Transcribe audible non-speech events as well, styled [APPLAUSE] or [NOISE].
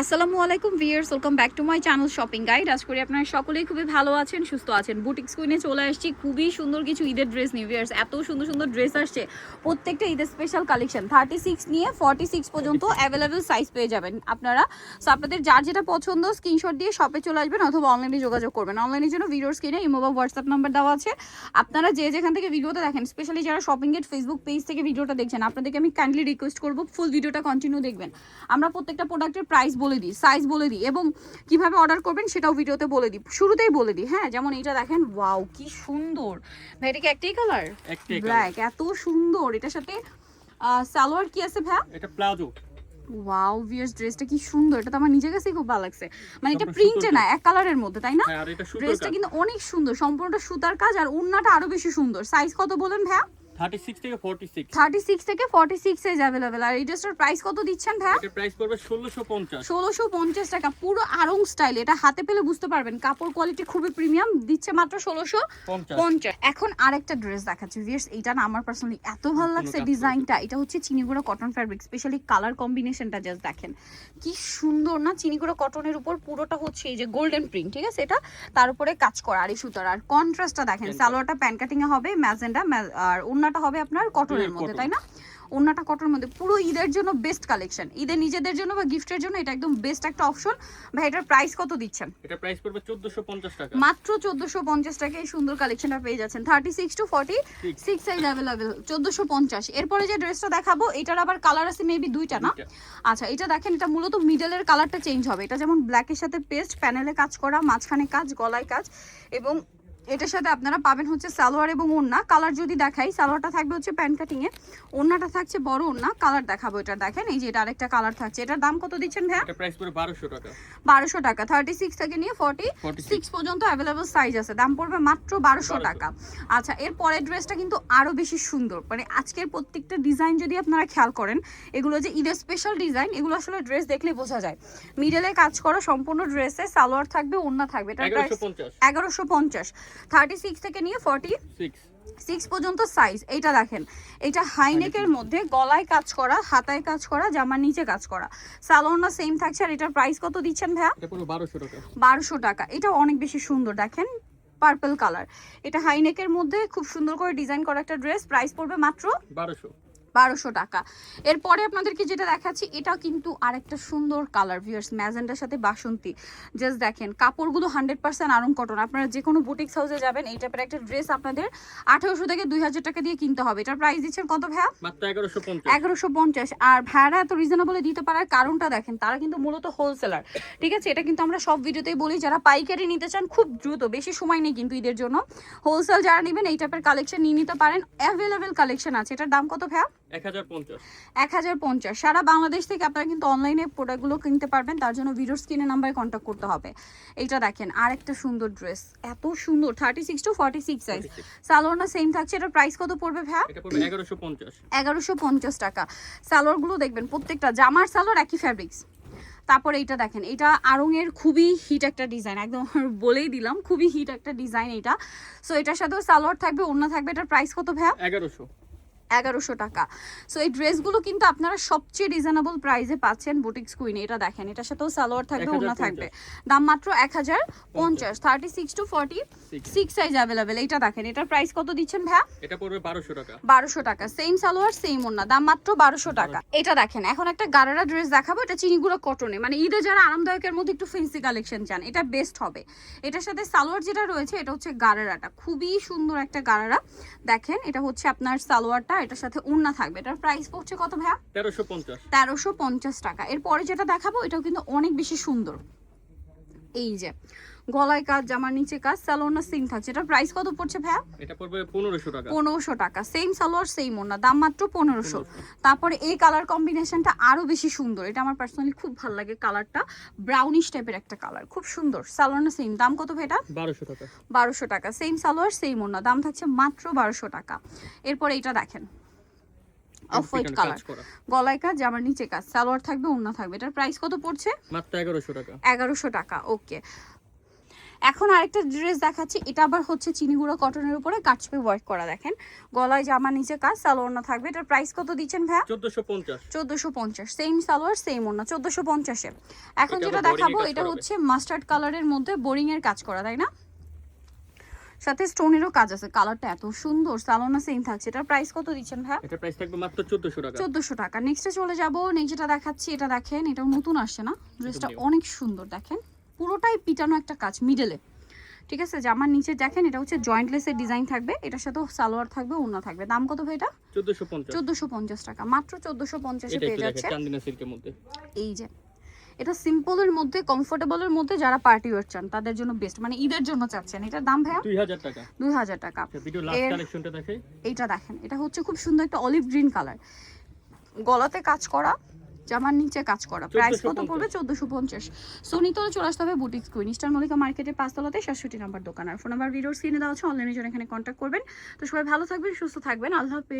আসসালামু আলাইকুম viewers welcome back to my channel shopping guide. আজ করি আপনারা সকলেই খুবই ভালো আছেন, সুস্থ আছেন। বুটিক স্কুইনে চলে আসছি, খুবই সুন্দর কিছু ঈদের ড্রেস নিয়ে ভিয়ার্স এত সুন্দর সুন্দর ড্রেস আসছে, প্রত্যেকটা ঈদের স্পেশাল কালেকশন থার্টি সিক্স নিয়ে ফর্টি সিক্স পর্যন্ত অ্যাভেলেবেল সাইজ পেয়ে যাবেন আপনারা। সো আপনাদের যার যেটা পছন্দ স্ক্রিনশট দিয়ে শপে চলে আসবেন অথবা অনলাইনে যোগাযোগ করবেন। অনলাইনের জন্য ভিডিওর স্ক্রিনে ইমো বা হোয়াটসঅ্যাপ নাম্বার দেওয়া আছে। আপনারা যে যেখান থেকে ভিডিওটা দেখেন স্পেশালি যারা শপিং এর ফেসবুক পেজ থেকে ভিডিওটা দেখছেন, আপনাদেরকে আমি কাইন্ডলি রিকোয়েস্ট করব ফুল ভিডিওটা কন্টিনিউ দেখবেন। আমরা প্রত্যেকটা প্রোডাক্টের প্রাইস বলে দিই সাইজ বলে দিই এবং কীভাবে অর্ডার করবেন সেটাও ভিডিওতে বলে দিই শুরুতেই বলে দিই। হ্যাঁ যেমন এটা দেখেন ওয়াও কি সুন্দর। ভাই এটা কি একটাই কালার ব্ল্যাক এত সুন্দর। এটার সাথে সালোয়ার কি আছে ভাই এটা প্লাজো। ওয়াও ভিয়ার্স ড্রেসটা কি সুন্দর। এটা তো আমার নিজের কাছেই খুব ভালো লাগছে। মানে এটা প্রিন্টে না এক কালারের মধ্যে তাই না? হ্যাঁ ড্রেসটা কিন্তু অনেক সুন্দর। সম্পূর্ণটা সুতার কাজ আর ওন্নাটা আরও বেশি সুন্দর। সাইজ কত বলেন ভাইয়া? 36 থেকে 46 থার্টি সিক্স থেকে ফর্টি সিক্স সাইজ আর এই ড্রেসটার প্রাইস কত দিচ্ছেন ভাইয়া এটা প্রাইস পড়বে 1650 ষোলোশো পঞ্চাশ টাকা। পুরো আরং স্টাইল এটা হাতে পেলে বুঝতে পারবেন কাপড় কোয়ালিটি খুবই প্রিমিয়াম দিচ্ছে মাত্র ষোলোশো 50 পঞ্চাশ। এখন আরেকটা ড্রেস দেখাচ্ছি। ভিয়ার্স এইটা না আমার পার্সোনালি এত ভালো লাগছে ডিজাইনটা এটা হচ্ছে চিনিগুড়ো কটন ফ্যাব্রিক স্পেশালি কালার কম্বিনেশনটা জাস্ট দেখেন। কি সুন্দর না চিনিগুড়ো কটনের উপর পুরোটা হচ্ছে এই যে গোল্ডেন প্রিন্ট ঠিক আছে? এটা তার উপরে কাজ করা। আর এই সুতার। আর কন্ট্রাস্টটা দেখেন সালোয়ারটা প্যান কাটিং এ হবে ম্যাজেন্ডা আর ওন্নাটা হবে আপনার কটনের মধ্যে তাই না? ওন্নাটা কটনের মধ্যে। পুরো ঈদের জন্য বেস্ট কালেকশন ঈদের নিজেদের জন্য বা গিফটের জন্য এটা একদম বেস্ট একটা অপশন ভাই এটার প্রাইস কত দিচ্ছেন? এটা প্রাইস পড়বে 1450 টাকা। মাত্র চোদ্দশো পঞ্চাশ টাকায় এই সুন্দর কালেকশনটা পেয়ে যাচ্ছেন। Thirty six to forty Six। Six size available চোদ্দশো পঞ্চাশ। এরপরে যে ড্রেসটা দেখাবো এটার আবার কালার আছে মেবি দুইটা না? আচ্ছা এটা দেখেন এটা মূলত মিডলের কালারটা চেঞ্জ হবে। এটা যেমন ব্ল্যাকের সাথে পেস্ট প্যানেলে কাজ করা মাঝখানে কাজ গলায় কাজ এবং এটার সাথে আপনারা পাবেন হচ্ছে সালোয়ার এবং ওড়না। কালার যদি দেখাই সালোয়ারটা থাকবে হচ্ছে প্যান্ট কাটিং এ। ওড়নাটা থাকছে বড় ওড়না কালার দেখাবো এটা দেখেন। এই যে এটা আরেকটা কালার থাকছে। এটার দাম কত দিচ্ছেন ভাইয়া? এটা প্রাইস পড়বে 1200 টাকা। বারোশো টাকা। থার্টি সিক্স থেকে নিয়ে ফর্টি 46 সিক্স পর্যন্ত অ্যাভেলেবল সাইজ আছে। দাম পড়বে মাত্র বারোশো 1200 টাকা। আচ্ছা এর পরের ড্রেসটা কিন্তু আরও বেশি সুন্দর। মানে আজকের প্রত্যেকটা ডিজাইন যদি আপনারা খেয়াল করেন এগুলো যে ঈদের স্পেশাল ডিজাইন এগুলো আসলে ড্রেস দেখলে বোঝা যায়। মিডলে কাজ করা সম্পূর্ণ ড্রেসে সালোয়ার থাকবে ওড়না থাকবে। এটা 1150 এগারোশো পঞ্চাশ। থার্টি সিক্স থেকে নিয়ে ফর্টি 6 সিক্স পর্যন্ত সাইজ এইটা দেখেন। এটা হাইনেকের মধ্যে গলায় কাজ করা হাতায় কাজ করা জামার নিচে কাজ করা। সালোয়ারটা সেম থাকছে আর এটার প্রাইস কত দিচ্ছেন ভাইয়া? এটা 1200 টাকা। বারোশো টাকা। এটা অনেক বেশি সুন্দর দেখেন পার্পল কালার এটা হাইনেকের মধ্যে খুব সুন্দর করে ডিজাইন করা একটা ড্রেস প্রাইস পড়বে মাত্র 1200 বারোশো টাকা। এরপরে আপনাদেরকে যেটা দেখাচ্ছি এটা কিন্তু আরেকটা সুন্দর কালার ভিউয়ার্স ম্যাজেন্ডার সাথে বাসন্তী। জাস্ট দেখেন কাপড়গুলো হান্ড্রেড পার্সেন্ট আরং কটন। আপনারা যে কোনো বুটিক্স হাউসে যাবেন এই টাইপের একটা ড্রেস আপনাদের আঠারোশো থেকে দুই হাজার টাকা দিয়ে কিনতে হবে। এটার প্রাইস দিচ্ছেন কত ভ্যা মাত্র 1150 এগারোশো পঞ্চাশ। আর ভাড়া এত রিজনেবলে দিতে পারার কারণটা দেখেন তারা কিন্তু মূলত হোলসেলার ঠিক আছে? এটা কিন্তু আমরা সব ভিডিওতেই বলি যারা পাইকারি নিতে চান খুব দ্রুত বেশি সময় নেই কিন্তু ঈদের জন্য। হোলসেল যারা নেবেন এই টাইপের কালেকশন নিয়ে নিতে পারেন। অ্যাভেলেবেল কালেকশন আছে। এটার দাম কত ভাইয়া? 1050 এক হাজার পঞ্চাশ। সারা বাংলাদেশ থেকে আপনারা কিন্তু অনলাইনে প্রোডাক্টগুলো কিনতে পারবেন তার জন্য ভিডিওর স্ক্রিনে নাম্বারে কন্ট্যাক্ট করতে হবে। এইটা দেখেন আর একটা সুন্দর ড্রেস এত সুন্দর thirty six to forty six size 46 সালোয়ারটা সেম থাকছে এটার প্রাইস কত পড়বে ভাইয়া? এটা পড়বে 1150 এগারোশো পঞ্চাশ টাকা। সালোয়ারগুলো দেখবেন প্রত্যেকটা জামার সালোয়ার একই ফ্যাব্রিক্স তারপরে এইটা দেখেন এটা আড়ংয়ের খুবই হিট একটা ডিজাইন একদম [LAUGHS] বলেই দিলাম খুবই হিট একটা ডিজাইন এটা সো এটার সাথেও সালোয়ার থাকবে অন্য থাকবে এটার প্রাইস কত ভাইয়া? 1100 এগারোশো টাকা। সো এই ড্রেসগুলো কিন্তু আপনারা সবচেয়ে রিজনেবল প্রাইসে পাচ্ছেন বুটিক্স কুইনে এটা দেখেন এটার সাথেও সালোয়ার থাকবে 1050 ওনা থাকবে। দাম মাত্র এক হাজার পঞ্চাশ thirty six to forty six size available এইটা দেখেন এটার প্রাইস কত দিচ্ছেন ভাইয়া? এটা পড়বে 1200 টাকা। বারোশো টাকা সেম সালোয়ার সেম ওন্না দাম মাত্র বারোশো টাকা। এটা দেখেন এখন একটা গারারা ড্রেস দেখাবো এটা চিনিগুলো কটনে মানে ঈদে যারা আরামদায়কের মধ্যে একটু ফেন্সি কালেকশন চান এটা বেস্ট হবে। এটার সাথে সালোয়ার যেটা রয়েছে এটা হচ্ছে গারারাটা খুবই সুন্দর একটা গারারা। দেখেন এটা হচ্ছে আপনার সালোয়ারটা এটার সাথে উন্না থাকবে। এটার প্রাইস পড়ছে কত ভাইয়া? 1350 তেরোশো পঞ্চাশ টাকা। এরপরে যেটা দেখাবো এটাও কিন্তু অনেক বেশি সুন্দর। এই যে গলায় কাজ জামার নিচে কাজ সালোয়ার সিং থাকছে। এটার প্রাইস কত পড়ছে ভাইয়া? এটা পড়বে 1500 টাকা। পনেরোশো টাকা। সেম সালোয়ার সেম ওনা দাম মাত্র পনেরোশো। তারপরে এই কালার কম্বিনেশনটা আরও বেশি সুন্দর। এটা আমার পার্সোনালি খুব ভালো লাগে কালারটা ব্রাউনিশ টাইপের একটা কালার খুব সুন্দর। সালোয়ার সেম দাম কত ভাই এটা 1200 টাকা। বারোশো টাকা। সেম সালোয়ার সেম ওনা দাম থাকছে মাত্র বারোশো টাকা। এরপরে এটা দেখেন। Off white colour. গলায় কাজ জামার নিচে কাজ। সালোয়ার থাকবে ওনা থাকবে। এটার প্রাইস কত পড়ছে? মাত্র 1100 টাকা। এগারোশো টাকা ওকে এখন আরেকটা ড্রেস দেখাচ্ছি। এটা আবার হচ্ছে চিনিগুড়ো কটনের উপরে কাটছপি ওয়ার্ক করা দেখেন। গলায় জামা নিচে কাজ সালোয়ার না থাকবে। এটার প্রাইস কত দিচ্ছেন ভাইয়া? চোদ্দশো পঞ্চাশ। সেম সালোয়ার সেম ওড়না চোদ্দোশো পঞ্চাশে। এখন যেটা দেখাবো এটা হচ্ছে মাস্টার্ড কালারের মধ্যে বোরিং এর কাজ করা তাই না? সাথে স্টোনেরও কাজ আছে কালারটা এত সুন্দর সালোনা সেম থাকছে। এটার প্রাইস কত দিচ্ছেন ভাইয়া এটা প্রাইস থাকবে মাত্র চোদ্দশো টাকা। চোদ্দোশো টাকা। নেক্সটে চলে যাব নেক্সট যেটা দেখাচ্ছি এটা দেখেন এটা নতুন আসছে না? ড্রেসটা অনেক সুন্দর দেখেন। পুরোটাই পিটানো একটা কাজ মিডলে ঠিক আছে? জামার নিচে দেখেন এটা হচ্ছে জয়েন্ট লেসের ডিজাইন থাকবে। এটার সাথে সালোয়ার থাকবে ওড়না থাকবে। দাম কত ভাই এটা? চোদ্দশো পঞ্চাশ। চোদ্দোশো পঞ্চাশ টাকা। মাত্র চোদ্দোশো পঞ্চাশে এটা পেয়ে যাচ্ছে। এই যে এটা সিম্পলের মধ্যে কমফোর্টেবলের মধ্যে যারা পার্টি ওয়ার চান তাদের জন্য বেস্ট মানে ঈদের জন্য চাচ্ছেন। এটার দাম ভাইয়া? দুই হাজার টাকা। দুই হাজার টাকা। ভিডিও লাস্ট কালেকশনটা দেখে এইটা দেখেন। এটা হচ্ছে খুব সুন্দর একটা অলিভ গ্রিন কালার গলাতে কাজ করা জামার নিচে কাজ করা। প্রাইস কত পড়বে? চোদ্দশো পঞ্চাশ। সোনিতলে চলে আসতে হবে বুটিক কুইন ইস্টার মলিকা মার্কেটের পাঁচতলাতে সাতষট্টি নাম্বার দোকান। আর ফোন নাম্বার ভিডিওর স্ক্রিনে দেওয়া আছে অনলাইনে জন্য এখানে কন্ট্যাক্ট করবেন। তো সবাই ভালো থাকবেন সুস্থ থাকবেন। আল্লাহ